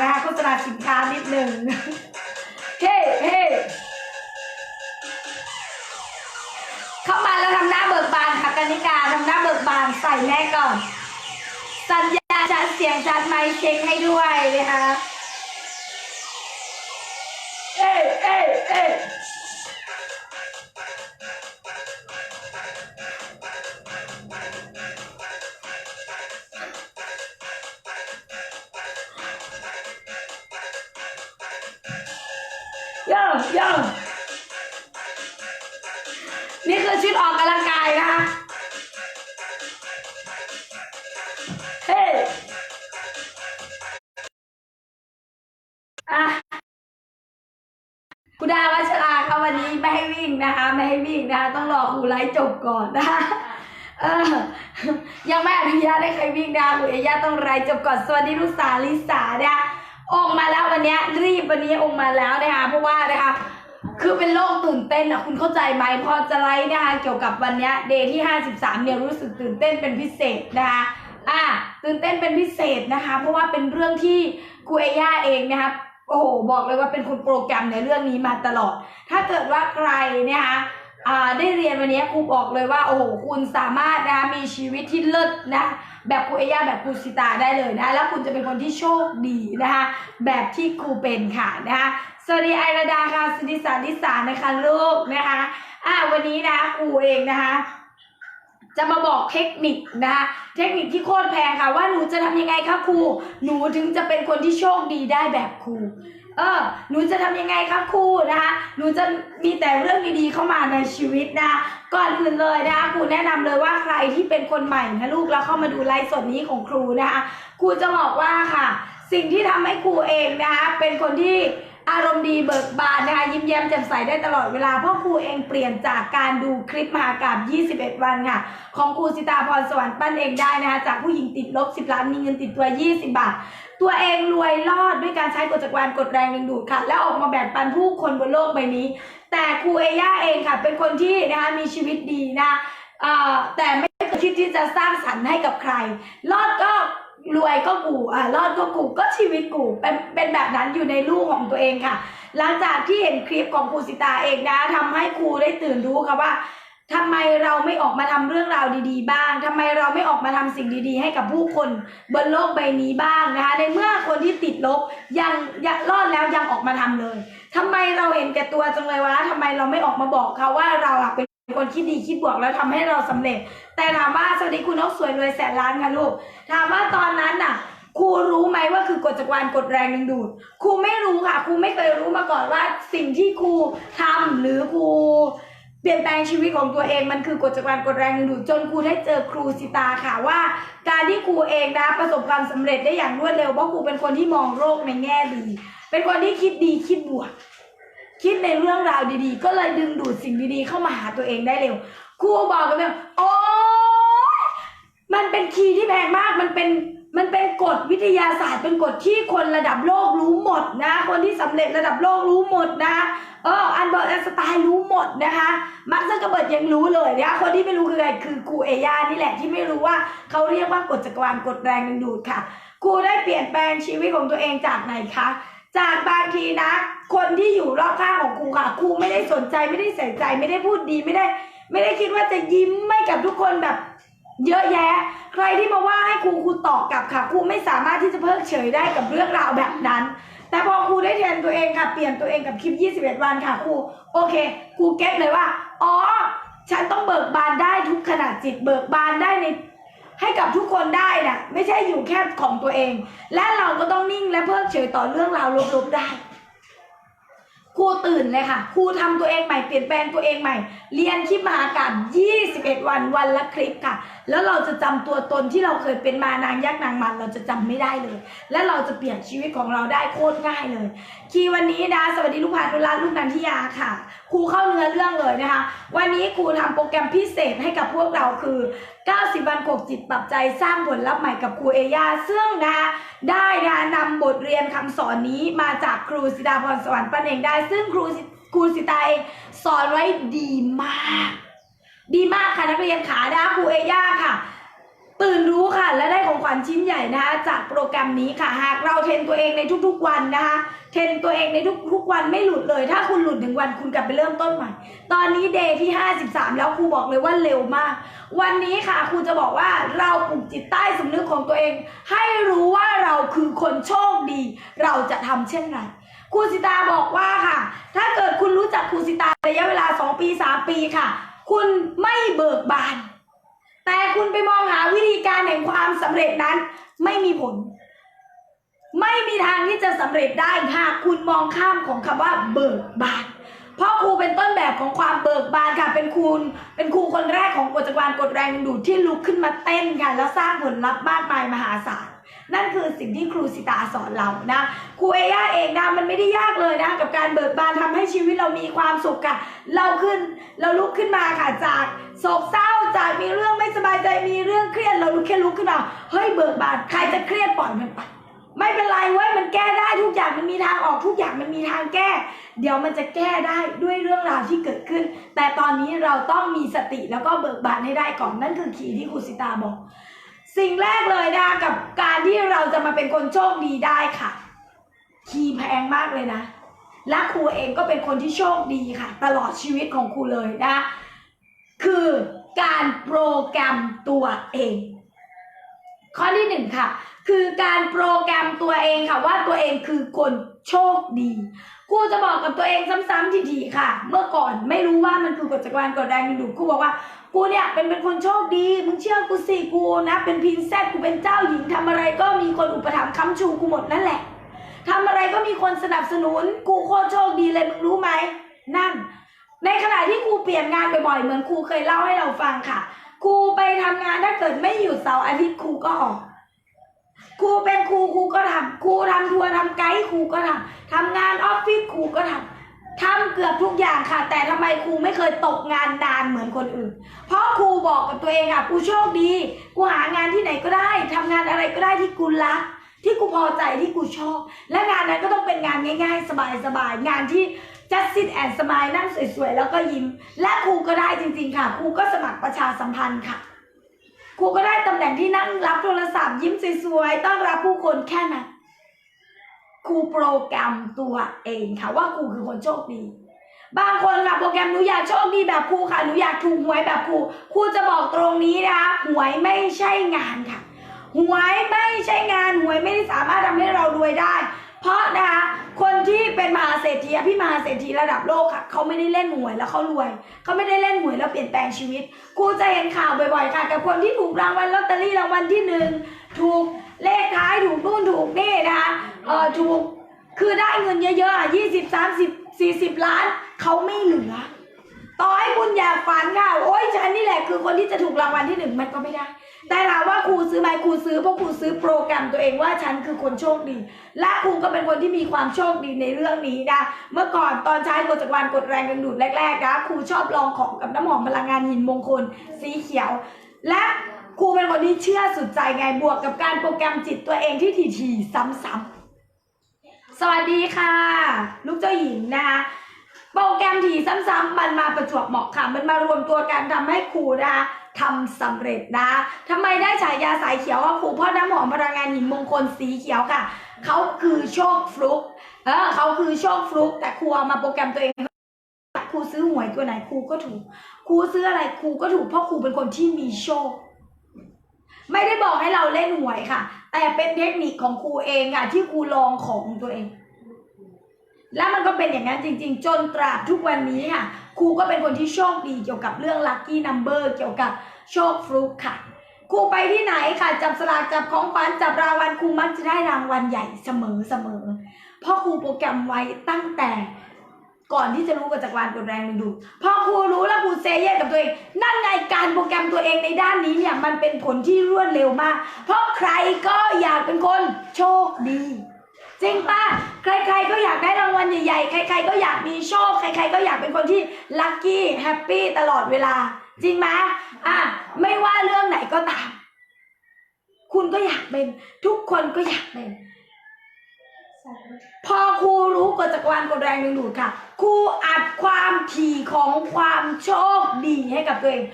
นะคะโฆษณาสินค้านิดหนึ่งเฮ้เฮ้เข้ามาแล้วทำหน้าเบิกบานค่ะกนิกาทำหน้าเบิกบานใส่แม่ก่อน สัญญาณชัดเสียงชัดไหมเช็คให้ด้วยนะคะเอ้เอ้เอ้ ยย่องย่องนี่คือชุดออกกำลังกายนะคะ เฮ้ยอะคุณดาวัชราค่ะวันนี้ไม่ให้วิ่งนะคะ ไม่ให้วิ่งนะคะ ต้องรอครูไลฟ์จบก่อนนะคะเออยังไม่อนุญาตให้ใครวิ่งนะคะคุณเอย่าต้องไลฟ์จบก่อนสวัสดีลูกสาวลิสานะคะองมาแล้ววันนี้รีบวันนี้องมาแล้วนะคะเพราะว่านะคะ คือเป็นโรคตื่นเต้นอะคุณเข้าใจไหมพอจะไลฟ์นะคะเกี่ยวกับวันเนี้ยเดย์ที่ 53 เนี่ยรู้สึกตื่นเต้นเป็นพิเศษนะคะอะตื่นเต้นเป็นพิเศษนะคะ เพราะว่าเป็นเรื่องที่ครูเอย่าเองนะคะโอ้โหบอกเลยว่าเป็นคนโปรแกรมในเรื่องนี้มาตลอด ถ้าเกิดว่าใครนะคะอ่าได้เรียนวันนี้ครูบอกเลยว่าโอ้โหคุณสามารถนะคะมีชีวิตที่เลิศนะแบบครูเอย่าแบบครูสิตาได้เลยนะแล้วคุณจะเป็นคนที่โชคดีนะคะแบบที่ครูเป็นค่ะนะคะ สวัสดีไอราดาค่ะสุดิสานิสานะคะลูกนะคะอะวันนี้นะครูเองนะคะ จะมาบอกเทคนิคนะคะเทคนิคที่โคตรแพงค่ะ ว่าหนูจะทำยังไงคะครูหนูถึงจะเป็นคนที่โชคดีได้แบบครูเออหนูจะทำยังไงคะครูนะคะ หนูจะมีแต่เรื่องดีๆเข้ามาในชีวิตนะก่อนอื่นเลยนะคะครูแนะนำเลยว่าใครที่เป็นคนใหม่นะลูกแล้วเข้ามาดูไลฟ์สดนี้ของครูนะคะครูจะบอกว่าค่ะ สิ่งที่ทำให้ครูเองนะคะเป็นคนที่ อารมณ์ดีเบิกบานนะคะยิ้มแย้มแจ่มใสได้ตลอดเวลาเพราะครูเองเปลี่ยนจากการดูคลิปมหากราบ21 วันค่ะ ของครูสิตาพรสวรรค์ปั้นเองได้นะคะจากผู้หญิงติดลบ 10 ล้านมีเงินติดตัว 20 บาท ตัวเองรวยรอดด้วยการใช้กฎจักรวาลกดแรงดึงดูดค่ะ แล้วออกมาแบ่งปันผู้คนบนโลกใบนี้ แต่ครูเอย่าเองค่ะ เป็นคนที่นะคะมีชีวิตดีนะแต่ไม่เคยคิดที่จะสร้างสรรค์ให้กับใคร รอดก็ รวยก็กูอ่ารอดก็กูก็ชีวิตกูเป็นเป็นแบบนั้นอยู่ในลูกของตัวเองค่ะ หลังจากที่เห็นคลิปของครูสิตาเองนะทำให้ครูได้ตื่นรู้ค่ะว่าทำไมเราไม่ออกมาทำเรื่องราวดี ๆ บ้างทำไมเราไม่ออกมาทำสิ่งดี ๆ ให้กับผู้คนบนโลกใบนี้บ้างนะคะ ในเมื่อคนที่ติดลบยังยังรอดแล้วยังออกมาทำเลยทำไมเราเห็นแก่ตัวจังเลยวะทำไมเราไม่ออกมาบอกเขาว่าเราอะเป็น คนคิดดีคิดบวกแล้วทำให้เราสำเร็จ แต่ถามว่าสวัสดีคุณนกสวยรวยแสนล้านค่ะลูก ถามว่าตอนนั้นน่ะครูรู้ไหมว่าคือกฎจักรวาลกดแรงดึงดูดครูไม่รู้ค่ะครูไม่เคยรู้มาก่อนว่าสิ่งที่ครูทำหรือครูเปลี่ยนแปลงชีวิตของตัวเองมันคือกฎจักรวาลกดแรงดึงดูดจนครูได้เจอครูสิตาค่ะว่า การที่ครูเองนะประสบความสำเร็จได้อย่างรวดเร็วเพราะครูเป็นคนที่มองโลกในแง่ดี เป็นคนที่คิดดีคิดบวก คิดในเรื่องราวดีๆ ก็เลยดึงดูดสิ่งดีๆ เข้ามาหาตัวเองได้เร็วครูบอกกันเลยโอ้ยมันเป็นคีย์ที่แพงมากมันเป็นมันเป็นกฎวิทยาศาสตร์ เป็นกฎที่คนระดับโลกรู้หมดนะ คนที่สำเร็จระดับโลกรู้หมดนะเอออันเบอร์ตไอน์สไตน์รู้หมดนะคะมาร์คซักเกร์เบิร์ดยังรู้เลยนะคะคนที่ไม่รู้คือใครคือครูเอย่านี่แหละที่ไม่รู้ว่าเขาเรียกว่ากฎจักรวาลกฎแรงดึงดูดค่ะครูได้เปลี่ยนแปลงชีวิตของตัวเองจากไหนคะ จากบางทีนะ คนที่อยู่รอบข้างของครูค่ะครูไม่ได้สนใจไม่ได้ใส่ใจ ไม่ได้พูดดีไม่ได้ ไม่ได้คิดว่าจะยิ้มให้กับทุกคนแบบ เยอะแยะ ใครที่มาว่าให้ครูครูตอบกลับค่ะครูไม่สามารถที่จะเพิกเฉยได้กับเรื่องราวแบบนั้น แต่พอครูได้เทรนตัวเองค่ะเปลี่ยนตัวเองกับคลิป 21 วันค่ะครูโอเคครูเก็ตเลยว่าอ๋อฉันต้องเบิกบานได้ทุกขนาดจิตเบิกบานได้ใน ให้กับทุกคนได้น่ะไม่ใช่อยู่แค่ของตัวเอง และเราก็ต้องนิ่งและเพิกเฉยต่อเรื่องราวลบๆได้ครูตื่นเลยค่ะครูทำตัวเองใหม่เปลี่ยนแปลงตัวเองใหม่ เรียนคลิปมหากาบ21 วันวันละคลิปค่ะ แล้วเราจะจำตัวตนที่เราเคยเป็นมานางยักษ์นางมัน เราจะจำไม่ได้เลย และเราจะเปลี่ยนชีวิตของเราได้โคตรง่ายเลย คีวันนี้นะสวัสดีลูกพานุรัตลูกนันทิยาค่ะครูเข้าเนื้อเรื่องเลยนะคะ วันนี้ครูทำโปรแกรมพิเศษให้กับพวกเราคือ 90 วันกกจิตปรับใจสร้างผลลัพธ์ใหม่กับครูเอย่าซึ่งนะได้นะนำบทเรียนคำสอนนี้มาจากครูสิดาพรสวรรค์ปันเองได้ ซึ่งครูครูสิตายสอนไว้ดีมาก ดีมากค่ะนักเรียนขาดาครูเอย่าค่ะ ตื่นรู้ค่ะ และได้ของขวัญชิ้นใหญ่นะคะจากโปรแกรมนี้ค่ะ หากเราเทรนตัวเองในทุกๆวันนะคะ เทรนตัวเองในทุกๆวันไม่หลุดเลย ถ้าคุณหลุดหนึ่งวันคุณกลับไปเริ่มต้นใหม่ ตอนนี้เดย์ที่ 53 แล้วครูบอกเลยว่าเร็วมาก วันนี้ค่ะครูจะบอกว่าเราปลุกจิตใต้สำนึกของตัวเอง ให้รู้ว่าเราคือคนโชคดี เราจะทำเช่นไรครูสิตาบอกว่าค่ะ ถ้าเกิดคุณรู้จักครูสิตาระยะเวลา 2 ปี 3 ปีค่ะ คุณไม่เบิกบาน แต่คุณไปมองหาวิธีการแห่งความสำเร็จนั้น ไม่มีผล ไม่มีทางที่จะสำเร็จได้หากคุณมองข้ามของคำว่าเบิกบานเพราะครูเป็นต้นแบบของความเบิกบานค่ะ เป็นครูเป็นครูคนแรกของกฎจักรวาลกฎแรงดึงดูดที่ลุกขึ้นมาเต้นค่ะแล้วสร้างผลลัพธ์มากมายมหาศาล นั่นคือสิ่งที่ครูสิตาสอนเรานะครูเอย่าเองนะมันไม่ได้ยากเลยนะกับการเบิกบานทำให้ชีวิตเรามีความสุขค่ะเราขึ้นเราลุกขึ้นมาค่ะจากโศกเศร้าจากมีเรื่องไม่สบายใจมีเรื่องเครียดเราลุกแค่ลุกขึ้นมาเฮ้ยเบิกบานใครจะเครียดปล่อยมันไปไม่เป็นไรเว้ยมันแก้ได้ทุกอย่างมันมีทางออกทุกอย่างมันมีทางแก้ เดี๋ยวมันจะแก้ได้ด้วยเรื่องราวที่เกิดขึ้น แต่ตอนนี้เราต้องมีสติแล้วก็เบิกบานให้ได้ก่อนนั่นคือขีที่ครูสิตาบอก สิ่งแรกเลยนะกับการที่เราจะมาเป็นคนโชคดีได้ค่ะ คีย์แพงมากเลยนะ และครูเองก็เป็นคนที่โชคดีค่ะ ตลอดชีวิตของครูเลยนะ คือการโปรแกรมตัวเอง ข้อที่หนึ่งค่ะ คือการโปรแกรมตัวเองค่ะว่าตัวเองคือคนโชคดี ครูจะบอกกับตัวเองซ้ำๆทีๆค่ะ เมื่อก่อนไม่รู้ว่ามันคือกฎจักรวาลกฎแรงดึงดูดครูบอกว่ากูเนี่ยเป็นเป็นคนโชคดีมึงเชื่อกูสิกูนะ เป็นพินแซดกูเป็นเจ้าหญิงทำอะไรก็มีคนอุปถัมภ์ค้ำชูกูหมดนั่นแหละทำอะไรก็มีคนสนับสนุน กูโคตรโชคดีเลยมึงรู้ไหมนั่น ในขณะที่ครูเปลี่ยนงานบ่อยๆเหมือนครูเคยเล่าให้เราฟังค่ะครูไปทำงานถ้าเกิดไม่อยู่เสาร์อาทิตย์ครูก็ออก ครูเป็นครูครูก็ทำครูทำทัวร์ทำไกด์ครูก็ทำทำงานออฟฟิศครูก็ทำทำเกือบทุกอย่างค่ะ แต่ทำไมครูไม่เคยตกงานนานเหมือนคนอื่น เพราะครูบอกกับตัวเองค่ะกูโชคดีกูหางานที่ไหนก็ได้ทำงานอะไรก็ได้ที่กูรักที่กูพอใจที่กูชอบ และงานนั้นก็ต้องเป็นงานง่าย ๆ สบายๆงานที่ just sit and smile นั่งสวยๆ แล้วก็ยิ้ม และครูก็ได้จริงๆค่ะ ครูก็สมัครประชาสัมพันธ์ค่ะ ครูก็ได้ตำแหน่งที่นั่งรับโทรศัพท์ยิ้มสวยๆ ต้อนรับผู้คนแค่นั้น ครูโปรแกรมตัวเองค่ะว่าครูคือคนโชคดี บางคนค่ะโปรแกรมหนูอยากโชคดีแบบครูค่ะ หนูอยากถูกหวยแบบครู ครูจะบอกตรงนี้นะคะหวยไม่ใช่งานค่ะ หวยไม่ใช่งาน หวยไม่ได้สามารถทำให้เรารวยได้ เพราะนะคะคนที่เป็นมหาเศรษฐีอภิมหาเศรษฐีระดับโลกค่ะเขาไม่ได้เล่นหวยแล้วเขารวยเขาไม่ได้เล่นหวยแล้วเปลี่ยนแปลงชีวิตครูจะเห็นข่าวบ่อยๆค่ะ กับคนที่ถูกรางวัลลอตเตอรี่รางวัลที่หนึ่งถูกเลขท้ายถูกนู่นถูกนี่นะคะเออถูกคือได้เงินเยอะๆอะยี่สิบสามสิบสี่สิบล้านเขาไม่เหลือต่อให้คุณอยากฝันค่ะโอ๊ยฉันนี่แหละคือคนที่จะถูกรางวัลที่หนึ่งมันก็ไม่ได้ แต่ถามว่าครูซื้อไหมครูซื้อเพราะครูซื้อโปรแกรมตัวเองว่าฉันคือคนโชคดี และครูก็เป็นคนที่มีความโชคดีในเรื่องนี้นะเมื่อก่อนตอนใช้กฎจักรวาลกดแรงดึงดูดแรกๆนะครูชอบลองของกับน้ำหอมพลังงานหินมงคล สีเขียว และครูเป็นคนที่เชื่อสุดใจไงบวกกับการโปรแกรมจิตตัวเองที่ถี่ๆซ้ำๆสวัสดีค่ะ ลูกเจ้าหญิงนะคะโปรแกรมถี่ซ้ำๆมันมาประจวบเหมาะค่ะ มันมารวมตัวกันทำให้ครูนะคะ ทำสำเร็จนะทำไมได้ฉายาสายเขียวว่าครูพ่อน้ำหอมพลังงานหินมงคลสีเขียวค่ะ เขาคือโชคฟลุกเออเขาคือโชคฟลุก แต่ครูเอามาโปรแกรมตัวเองครูซื้อหวยตัวไหนครูก็ถูกครูซื้ออะไรครูก็ถูกเพราะครูเป็นคนที่มีโชค ไม่ได้บอกให้เราเล่นหวยค่ะ แต่เป็นเทคนิคของครูเองค่ะ ที่ครูลองของตัวเอง แล้วมันก็เป็นอย่างนั้นจริง ๆ จนตราบทุกวันนี้ค่ะครูก็เป็นคนที่โชคดีเกี่ยวกับเรื่องลัคกี้นัมเบอร์เกี่ยวกับ โชคฟลุกค่ะครูไปที่ไหนค่ะจับสลากจับของขวัญจับรางวัลครูมักจะได้รางวัลใหญ่เสมอเสมอเพราะครูโปรแกรมไว้ตั้งแต่ก่อนที่จะรู้กับจักรวาลกดแรงดึงดูดพอครูรู้แล้วครูเซเย่กับตัวเองนั่นไงการโปรแกรมตัวเองในด้านนี้เนี่ยมันเป็นผลที่รวดเร็วมาก เพราะใครก็อยากเป็นคนโชคดีจริงป่ะใครๆก็อยากได้รางวัลใหญ่ๆ ใคร ๆ ก็อยากมีโชค ใคร ๆ ก็อยากเป็นคนที่ลัคกี้แฮปปี้ตลอดเวลา จริงไหม อะไม่ว่าเรื่องไหนก็ตาม คุณก็อยากเป็น ทุกคนก็อยากเป็น พอครูรู้กฎจักรวาลกฎแรงดึงดูดค่ะ ครูอัดความถี่ของความโชคดีให้กับตัวเอง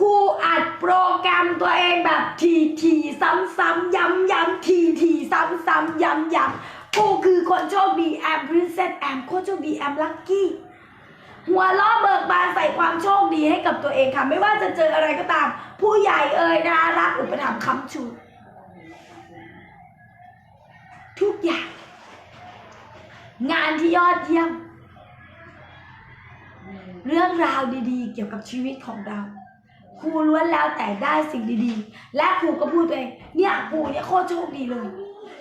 ครูอัดโปรแกรมตัวเองแบบทีทีซ้ำซ้ำย้ำย้ำทีทีซ้ำซ้ำย้ำย้ำครูคือคนโชคดีแอมพรินเซสแอมโคตรโชคดีแอมลัคกี้ หัวล้อเบิกบานใส่ความโชคดีให้กับตัวเองค่ะ ไม่ว่าจะเจออะไรก็ตาม ผู้ใหญ่เอ่ยนารักอุปถัมภ์คำชู ทุกอย่าง งานที่ยอดเยี่ยม เรื่องราวดีๆ เกี่ยวกับชีวิตของเราครูล้วนแล้วแต่ได้สิ่งดีๆ และครูก็พูดตัวเองเนี่ยครูเนี่ยโคตรโชคดีเลย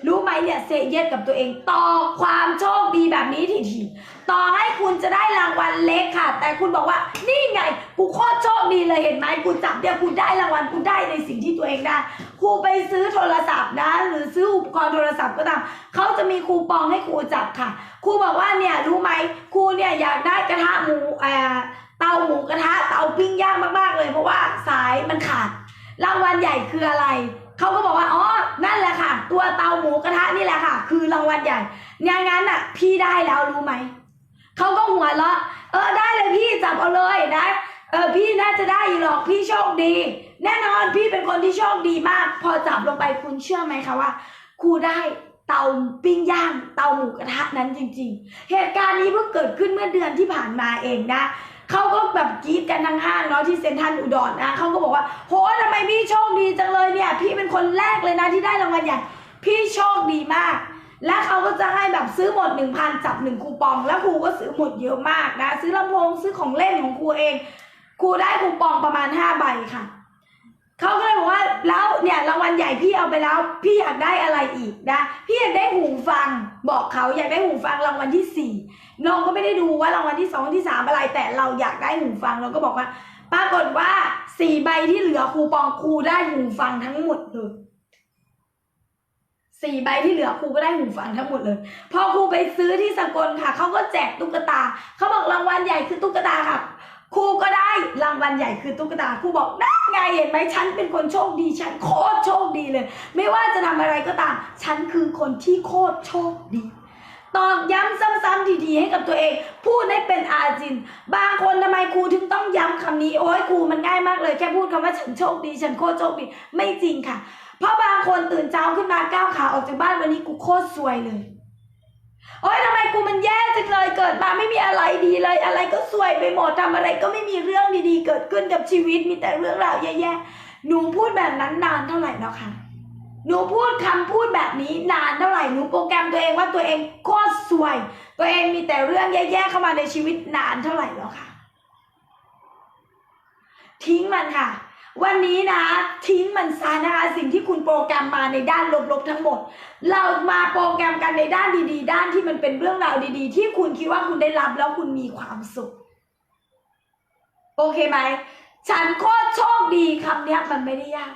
รู้ไหมเนี่ยเซเยสกับตัวเองต่อความโชคดีแบบนี้ทีๆต่อให้คุณจะได้รางวัลเล็กค่ะ แต่คุณบอกว่านี่ไงกูโคตรโชคดีเลยเห็นไหมกูจับเนี่ยกูได้รางวัลกูได้ในสิ่งที่ตัวเองได้ครูไปซื้อโทรศัพท์นะ หรือซื้ออุปกรณ์โทรศัพท์ก็ตามเขาจะมีคูปองให้ครูจับค่ะครูบอกว่าเนี่ยรู้ไหมครูเนี่ยอยากได้กระทะหมูเอ่อเตาหมูกระทะเตาปิ้งย่างมากๆเลย เพราะว่าสายมันขาดรางวัลใหญ่คืออะไร เขาก็บอกว่าอ๋อนั่นแหละค่ะ ตัวเตาหมูกระทะนี่แหละค่ะ คือรางวัลใหญ่งานงั้นอะ พี่ได้แล้วรู้ไหมเขาก็หัวเราะเออได้เลยพี่จับเอาเลยนะเออพี่น่าจะได้หรอกพี่โชคดี แน่นอนพี่เป็นคนที่โชคดีมาก พอจับลงไปคุณเชื่อไหมคะว่าครูได้เตาปิ้งย่างเตาหมูกระทะนั้นจริง ๆ เหตุการณ์นี้เพิ่งเกิดขึ้นเมื่อเดือนที่ผ่านมาเองนะ เขาก็แบบกรี๊ดกันทั้งห้างเนาะที่เซ็นทรัลอุดรนะเขาก็บอกว่าโหทำไมพี่โชคดีจังเลยเนี่ย พี่เป็นคนแรกเลยนะที่ได้รางวัลใหญ่พี่โชคดีมาก และเขาก็จะให้แบบซื้อหมดหนึ่งพันจับหนึ่งคูปอง แล้วครูก็ซื้อหมดเยอะมากนะ ซื้อลำโพงซื้อของเล่นของครูเองครูได้คูปองประมาณห้าใบค่ะ เขาก็เลยบอกว่าแล้วเนี่ยรางวัลใหญ่พี่เอาไปแล้ว พี่อยากได้อะไรอีกนะพี่อยากได้หูฟัง บอกเขาอยากได้หูฟังรางวัลที่สี่น้องก็ไม่ได้ดูว่ารางวัลที่สองที่สามอะไร แต่เราอยากได้หูฟังเราก็บอกว่า ปรากฏว่าสี่ใบที่เหลือครูปองครูได้หูฟังทั้งหมดเลยสี่ใบที่เหลือครูก็ได้หูฟังทั้งหมดเลย พอครูไปซื้อที่สกลค่ะเขาก็แจกตุ๊กตาเขาบอกรางวัลใหญ่คือตุ๊กตาค่ะครูก็ได้รางวัลใหญ่คือตุ๊กตาครูบอกได้ ไงเห็นไหมฉันเป็นคนโชคดีฉันโคตรโชคดีเลย ไม่ว่าจะทำอะไรก็ตาม ฉันคือคนที่โคตรโชคดีตอกย้ำซ้ำๆทีๆให้กับตัวเอง พูดให้เป็นอาจิน บางคนทำไมครูถึงต้องย้ำคำนี้ โอ้ยครูมันง่ายมากเลย แค่พูดคำว่าฉันโชคดี ฉันโคตรโชคดีไม่จริงค่ะ เพราะบางคนตื่นเช้าขึ้นมาก้าวขาออกจากบ้านวันนี้กูโคตรซวยเลย โอ๊ยทำไมกูมันแย่จังเลยเกิดมาไม่มีอะไรดีเลย อะไรก็ซวยไปหมดทำอะไรก็ไม่มีเรื่องดีๆ เกิดขึ้นกับชีวิตมีแต่เรื่องราวแย่ๆหนูพูดแบบนั้นนานเท่าไหร่แล้วคะหนูพูดคำพูดแบบนี้นานเท่าไหร่หนูโปรแกรมตัวเองว่าตัวเองโคตรซวย ตัวเองมีแต่เรื่องแย่ๆเข้ามาในชีวิตนานเท่าไหร่แล้วค่ะทิ้งมันค่ะ วันนี้นะทิ้งมันซะนะคะสิ่งที่คุณโปรแกรมมาในด้านลบๆทั้งหมด เรามาโปรแกรมกันในด้านดีๆ ด้านที่มันเป็นเรื่องราวดีๆ ที่คุณคิดว่าคุณได้รับแล้วคุณมีความสุข โอเคไหมฉันโคตรโชคดีคำนี้มันไม่ได้ยาก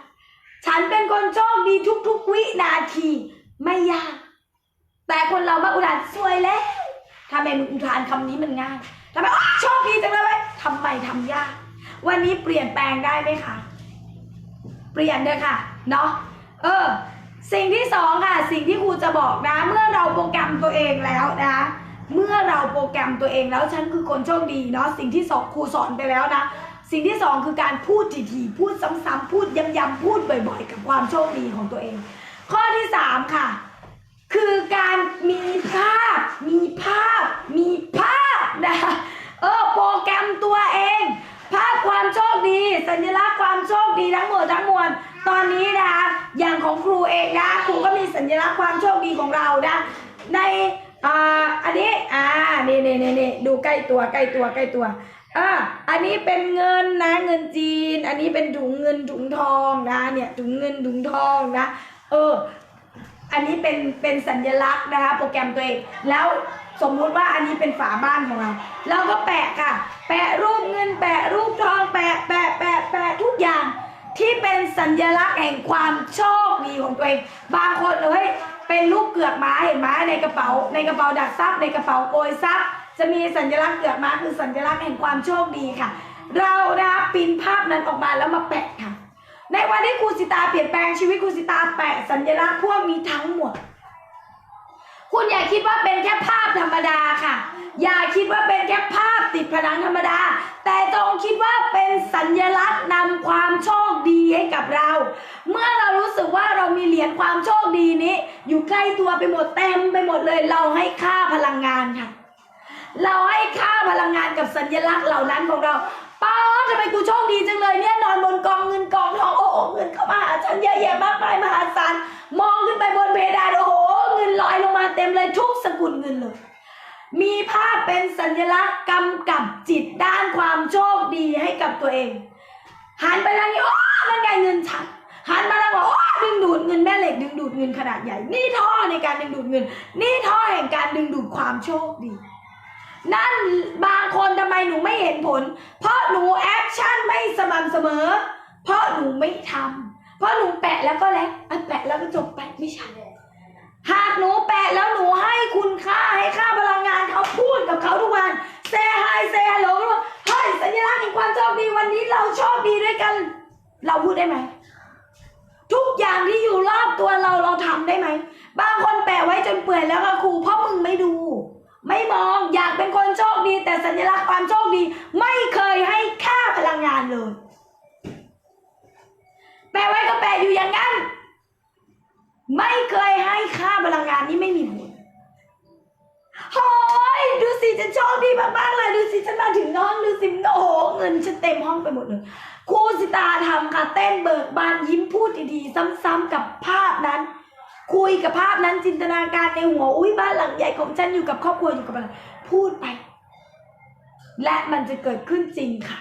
ฉันเป็นคนโชคดีทุกๆวินาทีไม่ยาก แต่คนเรามาอุทานสวยแล้วทำไมมึงอุทานคำนี้มันง่ายทำไมโชคดีจังเลยทำไมทำยากวันนี้เปลี่ยนแปลงได้ไหมคะ ปลี่ยนเลยค่ะเนาะเออสิ่งที่สองค่ะ สิ่งที่ครูจะบอกนะ เมื่อเราโปรแกรมตัวเองแล้วนะ เมื่อเราโปรแกรมตัวเองแล้วฉันคือคนโชคดีเนาะสิ่งที่สองครูสอนไปแล้วนะ สิ่งที่สองคือการพูดถี่ๆพูดซ้ำๆพูดย้ำๆพูดบ่อย ๆ กับความโชคดีของตัวเอง ข้อที่สามค่ะ คือการมีภาพ มีภาพ มีภาพนะ เออ โปรแกรมตัวเอง ภาพความโชคดี สัญลักษณ์ความโชค ดีทั้งหมดทั้งมวลตอนนี้นะคะอย่างของครูเองนะครูก็มีสัญลักษณ์ความโชคดีของเรานะในอ่าอันนี้อ่านี่นี่นี่นี่ดูใกล้ตัวใกล้ตัวใกล้ตัวอ่าอันนี้เป็นเงินนะเงินจีน อันนี้เป็นถุงเงินถุงทองนะเนี่ยถุงเงินถุงทองนะ เออ อันนี้เป็นเป็นสัญลักษณ์นะคะโปรแกรมตัวเองแล้วสมมุติว่าอันนี้เป็นฝาบ้านของเราเราก็แปะค่ะ แปะรูปเงินแปะรูปทองแปะแปะแปะแปะทุกอย่าง ที่เป็นสัญลักษณ์แห่งความโชคดีของตัวเอง บางคนเฮ้ยเป็นลูกเกือกม้าเห็นไหมในกระเป๋า ในกระเป๋าดักทรัพย์ในกระเป๋าโกยทรัพย์จะมีสัญลักษณ์เกือกม้าคือสัญลักษณ์แห่งความโชคดีค่ะ เรานะคะปิ้นภาพนั้นออกมาแล้วมาแปะค่ะ ในวันที่ครูสิตาเปลี่ยนแปลงชีวิตครูสิตาแปะสัญลักษณ์พวกนี้ทั้งหมด คุณอย่าคิดว่าเป็นแค่ภาพธรรมดาค่ะ อย่าคิดว่าเป็นแค่ภาพติดผนังธรรมดา แต่จงคิดว่าเป็นสัญลักษณ์นำความโชคดีให้กับเรา เมื่อเรารู้สึกว่าเรามีเหรียญความโชคดีนี้ อยู่ใกล้ตัวไปหมดเต็มไปหมดเลย เราให้ค่าพลังงานค่ะ เราให้ค่าพลังงานกับสัญลักษณ์เหล่านั้นของเรา ป้าทำไมกูโชคดีจังเลยเนี่ยนอนบนกองเงินกองทองโอ้โหเงินเข้ามาหาฉันเยอะแยะมากมายมหาศาลมองขึ้นไปบนเพดานโอ้โหเงินลอยลงมาเต็มเลยทุกสกุลเงินเลย มีภาพเป็นสัญลักษณ์กำกับจิตด้านความโชคดีให้กับตัวเองหันไปทางนี้โอ้นั่นไงเงินฉันหันมาแล้วบอกโอ้ดึงดูดเงินแม่เหล็กดึงดูดเงินขนาดใหญ่ นี่ท่อในการดึงดูดเงิน นี่ท่อแห่งการดึงดูดความโชคดี นั่นบางคนทำไมหนูไม่เห็นผล เพราะหนูแอคชั่นไม่สม่ำเสมอ เพราะหนูไม่ทำเพราะหนูแปะแล้วก็แล้วอะแปะแล้วก็จบไปะไม่ใช่หากหนูแปะแล้วหนูให้คุณค่าให้ค่าพลังงานเขาพูดกับเขาทุกวันเซฮายเซฮัลโหลเฮ้ยสัญลักษณ์แห่งความโชคดีวันนี้เราโชคดีด้วยกัน เราพูดได้ไหมทุกอย่างที่อยู่รอบตัวเราเราทำได้ไหมบางคนแปะไว้จนเปื่อยแล้วก็ครูเพราะมึงไม่ดู ไม่มองอยากเป็นคนโชคดี แต่สัญลักษณ์ความโชคดี ไม่เคยให้ค่าพลังงานเลย แปะไว้ก็แปะอยู่อย่างนั้น ไม่เคยให้ค่าพลังงานนี่ไม่มีผลโอ้ยดูสิฉันโชคดีมากๆเลยดูสิฉันมาถึงห้องดูสิโอ้โหเงินฉันเต็มห้องไปหมดเลยครูสิตาทำค่ะเต้นเบิกบานยิ้มพูดดีๆ ซ้ำๆกับภาพนั้น คุยกับภาพนั้นจินตนาการในหัวอุ้ยบ้านหลังใหญ่ของฉันอยู่กับครอบครัวอยู่กับอะไรพูดไป และมันจะเกิดขึ้นจริงค่ะ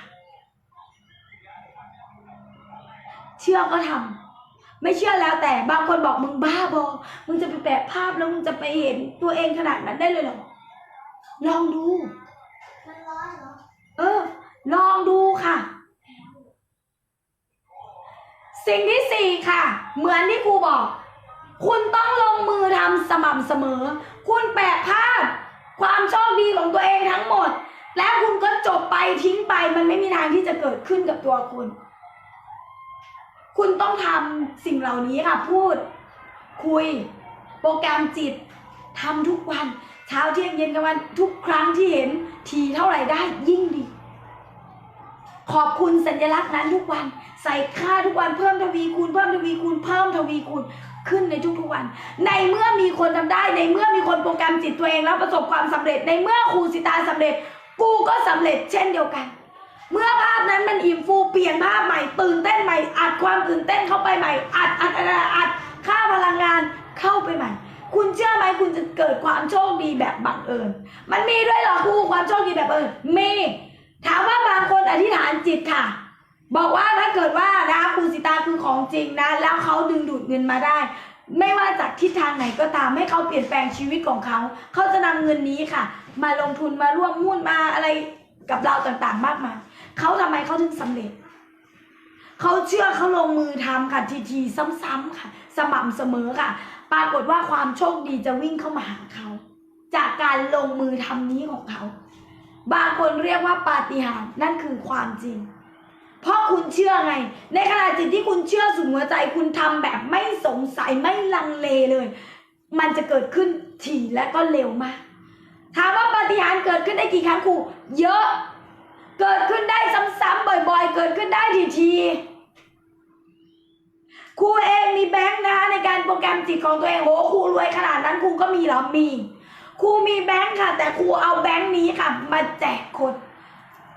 เชื่อก็ทำไม่เชื่อแล้วแต่บางคนบอกมึงบ้าบอ มึงจะไปแปะภาพแล้วมึงจะไปเห็นตัวเองขนาดนั้นได้เลยเหรอลองดูมันร้อนเหรอเออ ลองดูค่ะ สิ่งที่สี่ค่ะ เหมือนที่ครูบอก คุณต้องลงมือทำสม่ำเสมอ คุณแปะภาพ ความโชคดีของตัวเองทั้งหมด แล้วคุณก็จบไปทิ้งไป มันไม่มีทางที่จะเกิดขึ้นกับตัวคุณ คุณต้องทำสิ่งเหล่านี้ค่ะ พูด คุย โปรแกรมจิตทำทุกวัน เช้าเที่ยงเย็นกลางวันทุกครั้งที่เห็นทีเท่าไหร่ได้ยิ่งดี ขอบคุณสัญลักษณ์นั้นทุกวัน ใส่ค่าทุกวันเพิ่มทวีคูณเพิ่มทวีคูณเพิ่มทวีคูณ ขึ้นในทุกๆวัน ในเมื่อมีคนทำได้ ในเมื่อมีคนโปรแกรมจิตตัวเองแล้วประสบความสำเร็จ ในเมื่อครูสิตาสำเร็จ กูก็สำเร็จเช่นเดียวกัน เมื่อภาพนั้นมันอิ่มฟูเปลี่ยนภาพใหม่ตื่นเต้นใหม่อัดความตื่นเต้นเข้าไปใหม่อัดอัดอัดอัดค่าพลังงานเข้าไปใหม่ คุณเชื่อไหมคุณจะเกิดความโชคดีแบบบังเอิญมันมีด้วยเหรอครูความโชคดีแบบเอิญมีถามว่าบางคนอธิษฐานจิตค่ะ บอกว่าถ้าเกิดว่านะครูสิตาคือของจริงนะ แล้วเขาดึงดูดเงินมาได้ ไม่ว่าจากทิศทางไหนก็ตามให้เขาเปลี่ยนแปลงชีวิตของเขาเขาจะนำเงินนี้ค่ะ มาลงทุนมาร่วมมุ่นมาอะไรกับเราต่างๆ มากมายเขาทำไมเขาถึงสำเร็จเขาเชื่อเขาลงมือทำค่ะทีๆซ้ำๆค่ะ สม่ำเสมอค่ะ ปรากฏว่าความโชคดีจะวิ่งเข้ามาหาเขาจากการลงมือทำนี้ของเขา บางคนเรียกว่าปาฏิหาริย์นั่นคือความจริง เพราะคุณเชื่อไง ในขณะจิตที่คุณเชื่อสุดหัวใจคุณทำแบบไม่สงสัยไม่ลังเลเลย มันจะเกิดขึ้นถี่และก็เร็วมากถามว่าปาฏิหาริย์เกิดขึ้นได้กี่ครั้งครูเยอะ เกิดขึ้นได้ซ้ำๆบ่อยๆ เกิดขึ้นได้ทีๆครูเองมีแบงค์นะคะในการโปรแกรมจิตของตัวเองโหครูรวยขนาดนั้นครูก็มีหรอมีครูมีแบงค์ค่ะ แต่ครูเอาแบงค์นี้ค่ะ มาแจกคน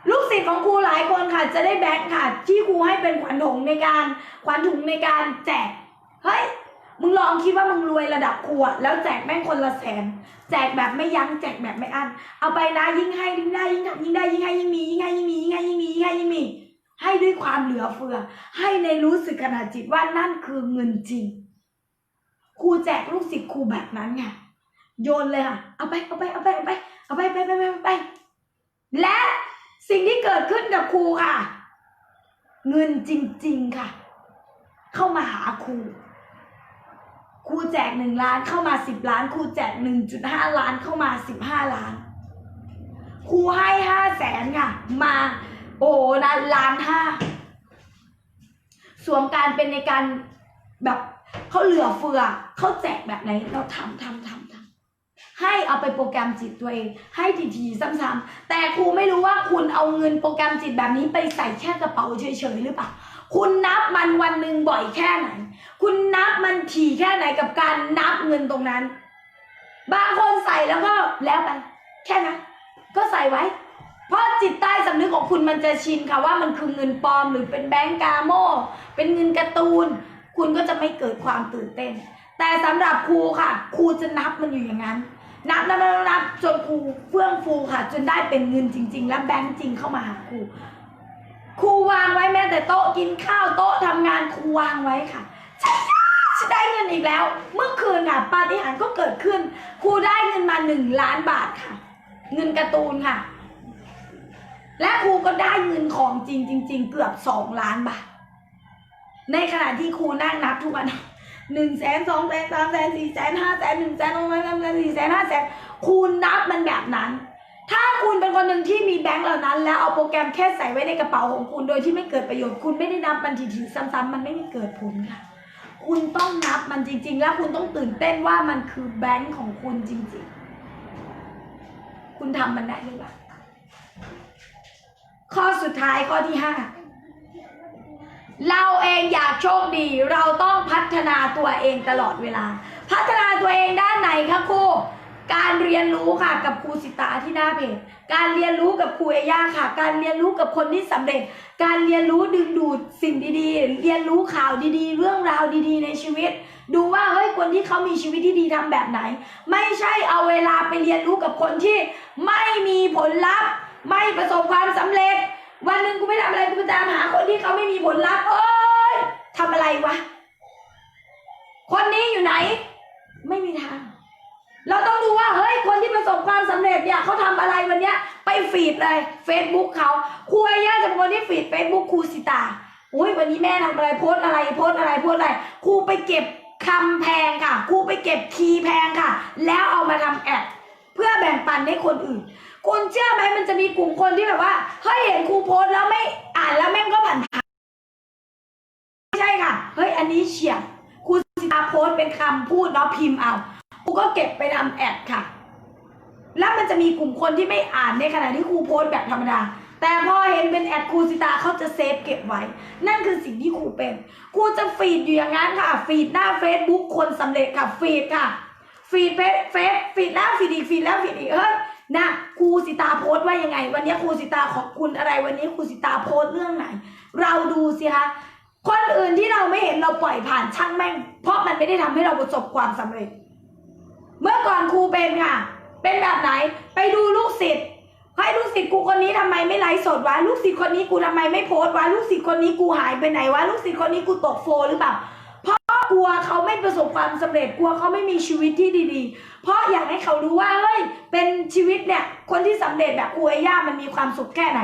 ลูกศิษย์ของครูหลายคนค่ะ จะได้แบงค์ค่ะ ที่ครูให้เป็นขวัญถุงในการขวัญถุงในการแจกเฮ้ยมึงลองคิดว่ามึงรวยระดับครูอะแล้วแจกแม่งคนละแสน แจกแบบไม่ยั้งแจกแบบไม่อั้นเอาไปนะยิ่งให้ยิ่งได้ยิ่งทำยิ่งได้ยิ่งให้ยิ่งมียิ่งให้ยิ่งมียิ่งให้ยิ่งมียิ่งให้ยิ่งมีให้ด้วยความเหลือเฟือ ให้ในรู้สึกขนาดจิตว่านั่นคือเงินจริงครูแจกลูกศิษย์ครูแบบนั้นไงโยนเลยค่ะเอาไปเอาไปเอาไปเอาไปเอาไปไปไปไปไปและ สิ่งที่เกิดขึ้นกับครูค่ะ เงินจริง ๆค่ะ เข้ามาหาครูครูแจกหนึ่งล้านเข้ามาสิบล้านครูแจกหนึ่งจุดห้าล้านเข้ามาสิบห้าล้านครูให้ห้าแสนค่ะ มาโอ้นะล้านห้าสวมการเป็นในการแบบเขาเหลือเฟือเขาแจกแบบไหนเราทำทำทำทำ ให้เอาไปโปรแกรมจิตตัวเอง ให้ทีๆซ้ำๆแต่ครูไม่รู้ว่าคุณเอาเงินโปรแกรมจิตแบบนี้ไปใส่แค่กระเป๋าเฉยๆหรือเปล่าคุณนับมันวันหนึ่งบ่อยแค่ไหน คุณนับมันถี่แค่ไหนกับการนับเงินตรงนั้น บางคนใส่แล้วก็แล้วไปแค่นั้นก็ใส่ไว้ เพราะจิตใต้สำนึกของคุณมันจะชินค่ะว่ามันคือเงินปลอมหรือเป็นแบงก์กาโม เป็นเงินการ์ตูน คุณก็จะไม่เกิดความตื่นเต้น แต่สำหรับครูค่ะ ครูจะนับมันอยู่อย่างนั้น นับนับนับนับจนครูเฟื่องฟูค่ะ จนได้เป็นเงินจริง ๆ และแบงก์จริงเข้ามาหาครูครูวางไว้แม้แต่โต๊ะกินข้าวโต๊ะทำงานครูวางไว้ค่ะฉันฉันได้เงินอีกแล้ว เมื่อคืนค่ะปาฏิหาริย์ก็เกิดขึ้นครูได้เงินมาหนึ่งล้านบาทค่ะ เงินการ์ตูนค่ะ และครูก็ได้เงินของจริงจริง ๆ เกือบสองล้านบาท ในขณะที่ครูนั่งนับทุกวัน หนึ่งแสนสองแสนสามแสนสี่แสนห้าแสนหนึ่งแสนสองแสนสามแสนสี่แสนห้าแสนคูณนับมันแบบนั้น ถ้าคุณเป็นคนหนึ่งที่มีแบงค์เหล่านั้น แล้วเอาโปรแกรมแค่ใส่ไว้ในกระเป๋าของคุณโดยที่ไม่เกิดประโยชน์คุณไม่ได้นับมันทีๆซ้ำๆมันไม่มีเกิดผลค่ะ คุณต้องนับมันจริง ๆ แล้วคุณต้องตื่นเต้นว่ามันคือแบงค์ของคุณจริง ๆ คุณทำมันได้หรือเปล่าข้อสุดท้ายข้อที่ห้า เราเองอยากโชคดี เราต้องพัฒนาตัวเองตลอดเวลา พัฒนาตัวเองด้านไหนคะครูการเรียนรู้ค่ะกับครูสิตาที่หน้าเพจการเรียนรู้กับครูเอย่าค่ะ การเรียนรู้กับคนที่สำเร็จ การเรียนรู้ดึงดูดสิ่งดีๆ เรียนรู้ข่าวดีๆ เรื่องราวดีๆ ในชีวิต ดูว่าเฮ้ยคนที่เขามีชีวิตที่ดีทำแบบไหน ไม่ใช่เอาเวลาไปเรียนรู้กับคนที่ไม่มีผลลัพธ์ ไม่ประสบความสำเร็จ วันหนึ่งกูไม่ทำอะไรกูไปตามหาคนที่เขาไม่มีผลลัพธ์เอ้ยทำอะไรวะ คนนี้อยู่ไหน ไม่มีทาง เราต้องดูว่าเฮ้ยคนที่ประสบความสำเร็จเนี่ยเขาทำอะไรวันเนี้ย ไปฟีดเลย Facebook เขาครูอาย่าจะเป็นคนที่ฟีด Facebook ครูสิตาอุ้ยวันนี้แม่ทำอะไรโพสอะไรโพสอะไรโพสอะไรครูไปเก็บคำแพงค่ะครูไปเก็บคีย์แพงค่ะ แล้วเอามาทำแอดเพื่อแบ่งปันให้คนอื่น คุณเชื่อไหมมันจะมีกลุ่มคนที่แบบว่าเฮ้ยเห็นครูโพสต์แล้วไม่อ่านแล้วแม่งก็ผ่านผ่านไม่ใช่ค่ะเฮ้ยอันนี้เฉียบครูสิตาโพสต์เป็นคำพูดเนาะพิมพ์เอาครูก็เก็บไปทำแอดค่ะ แล้วมันจะมีกลุ่มคนที่ไม่อ่านในขณะที่ครูโพสต์แบบธรรมดาแต่พอเห็นเป็นแอดครูสิตาเขาจะเซฟเก็บไว้ นั่นคือสิ่งที่ครูเป็นครูจะฟีดอยู่อย่างนั้นค่ะ ฟีดหน้า Facebook คนสำเร็จค่ะ ฟีดค่ะ ฟีดเฟเฟซฟีดแล้วฟีดอีก ฟีดแล้วฟีดอีกเฮ้ย นะครูสิตาโพสต์ว่ายังไง วันนี้ครูสิตาขอบคุณอะไร วันนี้ครูสิตาโพสต์เรื่องไหน เราดูสิคะคนอื่นที่เราไม่เห็นเราปล่อยผ่านช่างแม่ง เพราะมันไม่ได้ทำให้เราประสบความสำเร็จ เมื่อก่อนครูเป็นค่ะ เป็นแบบไหน ไปดูลูกศิษย์ให้ลูกศิษย์กูคนนี้ทำไมไม่ไลฟ์สดวะลูกศิษย์คนนี้กูทำไมไม่โพสต์วะลูกศิษย์คนนี้กูหายไปไหนวะลูกศิษย์คนนี้กูตกโฟลหรือเปล่า กลัวเขาไม่ประสบความสำเร็จกลัวเขาไม่มีชีวิตที่ดีๆ เพราะอยากให้เขารู้ว่าเฮ้ยเป็นชีวิตเนี่ยคนที่สำเร็จแบบครูเอย่ามันมีความสุขแค่ไหน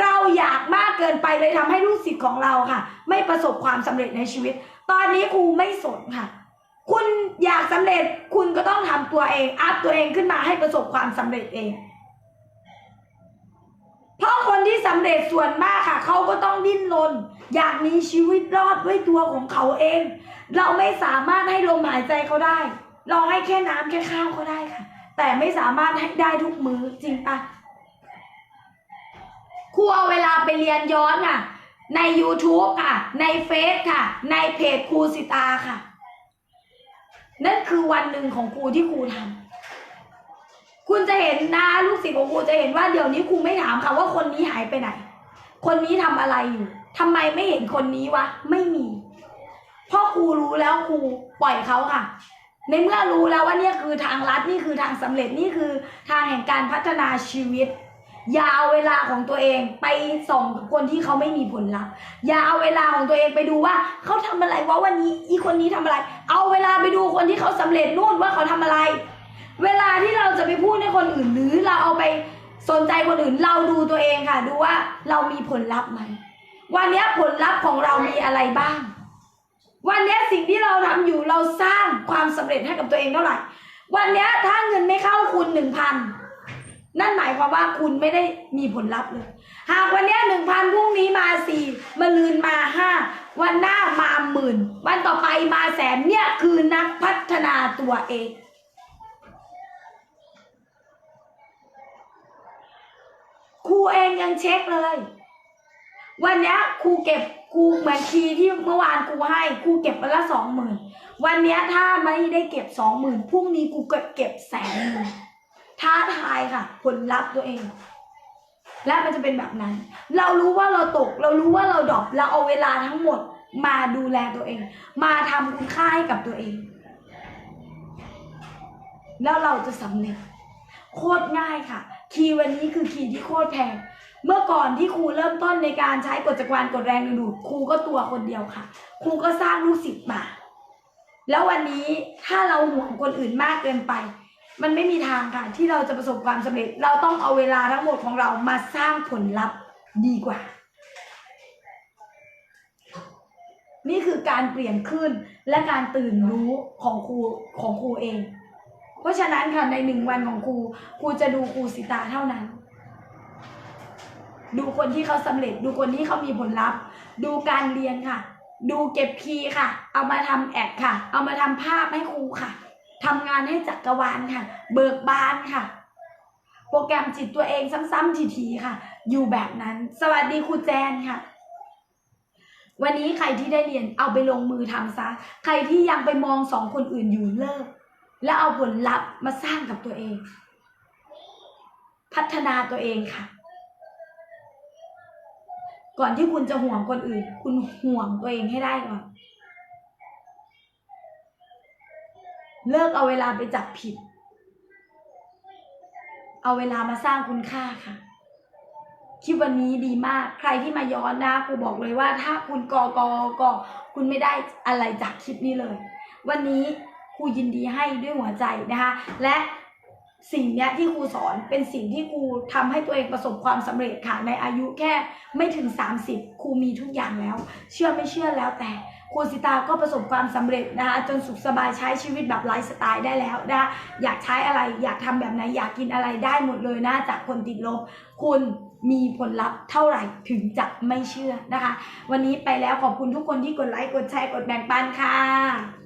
เราอยากมากเกินไปเลยทำให้ลูกศิษย์ของเราค่ะ ไม่ประสบความสำเร็จในชีวิต ตอนนี้ครูไม่สนค่ะ คุณอยากสำเร็จคุณก็ต้องทำตัวเองอัพตัวเองขึ้นมาให้ประสบความสำเร็จเอง เพราะคนที่สำเร็จส่วนมากค่ะ เขาก็ต้องดิ้นรนอยากมีชีวิตรอดด้วยตัวของเขาเอง เราไม่สามารถให้ลมหายใจเขาได้ เราให้แค่น้ำแค่ข้าวเขาได้ค่ะ แต่ไม่สามารถให้ได้ทุกมื้อจริงปะครูเอาเวลาไปเรียนย้อนค่ะ ใน YouTube ค่ะ ในเฟซค่ะ ในเพจครูสิตาค่ะ นั่นคือวันหนึ่งของครูที่ครูทำ คุณจะเห็นนะลูกศิษย์ของครูจะเห็นว่าเดี๋ยวนี้ครูไม่ถามค่ะว่าคนนี้หายไปไหน คนนี้ทำอะไรอยู่ทำไมไม่เห็นคนนี้วะ ไม่มีพราะครูรู้แล้วครูปล่อยเขาค่ะ ในเมื่อรู้แล้วว่านี่คือทางลัดนี่คือทางสำเร็จนี่คือทางแห่งการพัฒนาชีวิต อย่าเอาเวลาของตัวเองไปส่องกับคนที่เขาไม่มีผลลัพธ์อย่าเอาเวลาของตัวเองไปดูว่าเขาทำอะไรวะวันนี้อีคนนี้ทำอะไร เอาเวลาไปดูคนที่เขาสำเร็จนู่นว่าเขาทำอะไร เวลาที่เราจะไปพูดให้คนอื่นหรือเราเอาไปสนใจคนอื่นเราดูตัวเองค่ะ ดูว่าเรามีผลลัพธ์ไหมวันนี้ผลลัพธ์ของเรามีอะไรบ้าง วันนี้สิ่งที่เราทำอยู่เราสร้างความสำเร็จให้กับตัวเองเท่าไหร่ วันนี้ถ้าเงินไม่เข้าคุณหนึ่งพันนั่นหมายความว่าคุณไม่ได้มีผลลัพธ์เลย หากวันนี้หนึ่งพันพรุ่งนี้มาสี่มะลืนมาห้าวันหน้ามาหมื่น วันต่อไปมาแสนเนี่ยคือนักพัฒนาตัวเอง รูเองยังเช็คเลย วันนี้ครูเก็บครูเหมือนคีที่เมื่อวานครูให้ครูเก็บวันละสองหมื่นวันนี้ถ้าไม่ได้เก็บสองหมื่นพรุ่งนี้ครูเก็บเก็บแสนหนึ่งท้าทายค่ะ ผลลัพธ์ตัวเอง และมันจะเป็นแบบนั้น เรารู้ว่าเราตก เรารู้ว่าเราดรอปเราเอาเวลาทั้งหมดมาดูแลตัวเอง มาทำคุณค่าให้กับตัวเอง แล้วเราจะสำเร็จโคตรง่ายค่ะ คีย์วันนี้คือคีย์ที่โคตรแพง เมื่อก่อนที่ครูเริ่มต้นในการใช้กฎจักรวาลกฎแรงดึงดูดครูก็ตัวคนเดียวค่ะ ครูก็สร้างลูกศิษย์มา แล้ววันนี้ถ้าเราห่วงคนอื่นมากเกินไป มันไม่มีทางค่ะ ที่เราจะประสบความสำเร็จ เราต้องเอาเวลาทั้งหมดของเรามาสร้างผลลัพธ์ดีกว่า นี่คือการเปลี่ยนขึ้นและการตื่นรู้ของครูของครูเอง เพราะฉะนั้นค่ะในหนึ่งวันของครูครูจะดูครูสิตาเท่านั้น ดูคนที่เขาสำเร็จ ดูคนที่เขามีผลลัพธ์ ดูการเรียนค่ะ ดูเก็บคีย์ค่ะ เอามาทำแอดค่ะ เอามาทำภาพให้ครูค่ะทำงานให้จักรวาลค่ะ เบิกบานค่ะ โปรแกรมจิตตัวเองซ้ำๆทีๆค่ะ อยู่แบบนั้น สวัสดีครูแจนค่ะวันนี้ใครที่ได้เรียนเอาไปลงมือทำซะ ใครที่ยังไปมองสองคนอื่นอยู่เลิก แล้วเอาผลลัพธ์มาสร้างกับตัวเอง พัฒนาตัวเองค่ะ ก่อนที่คุณจะห่วงคนอื่น คุณห่วงตัวเองให้ได้ก่อนเลิกเอาเวลาไปจับผิด เอาเวลามาสร้างคุณค่าค่ะคลิปวันนี้ดีมาก ใครที่มาย้อนนะครูบอกเลยว่าถ้าคุณกอกอกอคุณไม่ได้อะไรจากคลิปนี้เลย วันนี้ รูยินดีให้ด้วยหัวใจนะคะ และสิ่งเนี้ยที่ครูสอนเป็นสิ่งที่ครูทำให้ตัวเองประสบความสำเร็จค่ะในอายุแค่ไม่ถึง 30ครูมีทุกอย่างแล้ว เชื่อไม่เชื่อแล้วแต่ครูสิตาก็ประสบความสำเร็จนะคะจนสุขสบายใช้ชีวิตแบบไลฟ์สไตล์ได้แล้วนะอยากใช้อะไรอยากทำแบบไหนอยากกินอะไรได้หมดเลยนะจากคนติดลบคุณมีผลลัพธ์เท่าไหร่ถึงจะไม่เชื่อนะคะ วันนี้ไปแล้วขอบคุณทุกคนที่กดไลค์กดแชร์กดแบ่งปันค่ะ